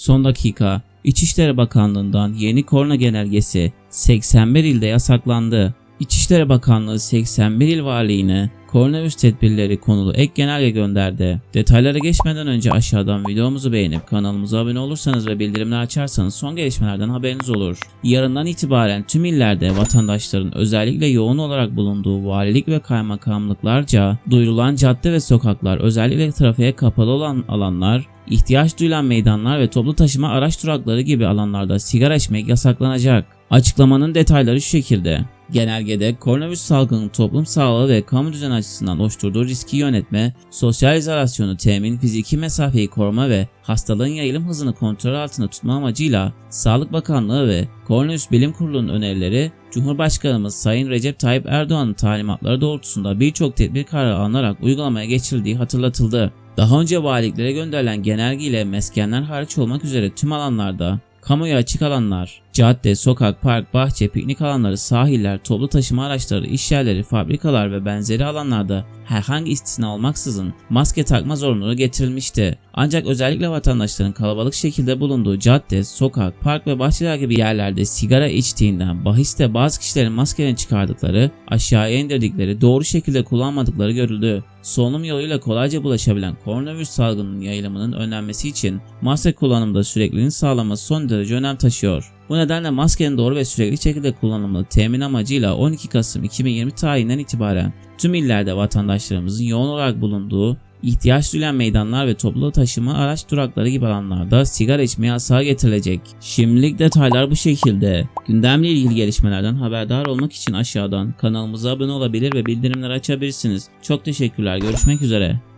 Son dakika İçişleri Bakanlığı'ndan yeni korona genelgesi 81 ilde yasaklandı. İçişleri Bakanlığı 81 il valiliğine koronavirüs tedbirleri konulu ek genelge gönderdi. Detaylara geçmeden önce aşağıdan videomuzu beğenip kanalımıza abone olursanız ve bildirimleri açarsanız son gelişmelerden haberiniz olur. Yarından itibaren tüm illerde vatandaşların özellikle yoğun olarak bulunduğu valilik ve kaymakamlıklarca duyurulan cadde ve sokaklar özellikle trafiğe kapalı olan alanlar ihtiyaç duyulan meydanlar ve toplu taşıma araç durakları gibi alanlarda sigara içmek yasaklanacak. Açıklamanın detayları şu şekilde. Genelgede koronavirüs salgının toplum sağlığı ve kamu düzeni açısından oluşturduğu riski yönetme, sosyal izolasyonu temin, fiziki mesafeyi koruma ve hastalığın yayılım hızını kontrol altında tutma amacıyla Sağlık Bakanlığı ve Koronavirüs Bilim Kurulu'nun önerileri, Cumhurbaşkanımız Sayın Recep Tayyip Erdoğan'ın talimatları doğrultusunda birçok tedbir kararı alınarak uygulamaya geçirildiği hatırlatıldı. Daha önce valiliklere gönderilen genelge ile meskenler hariç olmak üzere tüm alanlarda Kamuya açık alanlar, cadde, sokak, park, bahçe, piknik alanları, sahiller, toplu taşıma araçları, iş yerleri, fabrikalar ve benzeri alanlarda herhangi istisna olmaksızın maske takma zorunluluğu getirilmişti. Ancak özellikle vatandaşların kalabalık şekilde bulunduğu cadde, sokak, park ve bahçeler gibi yerlerde sigara içtiğinden bahiste bazı kişilerin maskelerini çıkardıkları, aşağıya indirdikleri, doğru şekilde kullanmadıkları görüldü. Solunum yoluyla kolayca bulaşabilen koronavirüs salgınının yayılımının önlenmesi için maske kullanımında sürekliliğin sağlaması son derece önem taşıyor. Bu nedenle maskenin doğru ve sürekli şekilde kullanımını temin amacıyla 12 Kasım 2020 tarihinden itibaren tüm illerde vatandaşlarımızın yoğun olarak bulunduğu ihtiyaç duyulan meydanlar ve toplu taşıma araç durakları gibi alanlarda sigara içme yasağı getirilecek. Şimdilik detaylar bu şekilde. Gündemle ilgili gelişmelerden haberdar olmak için aşağıdan kanalımıza abone olabilir ve bildirimleri açabilirsiniz. Çok teşekkürler. Görüşmek üzere.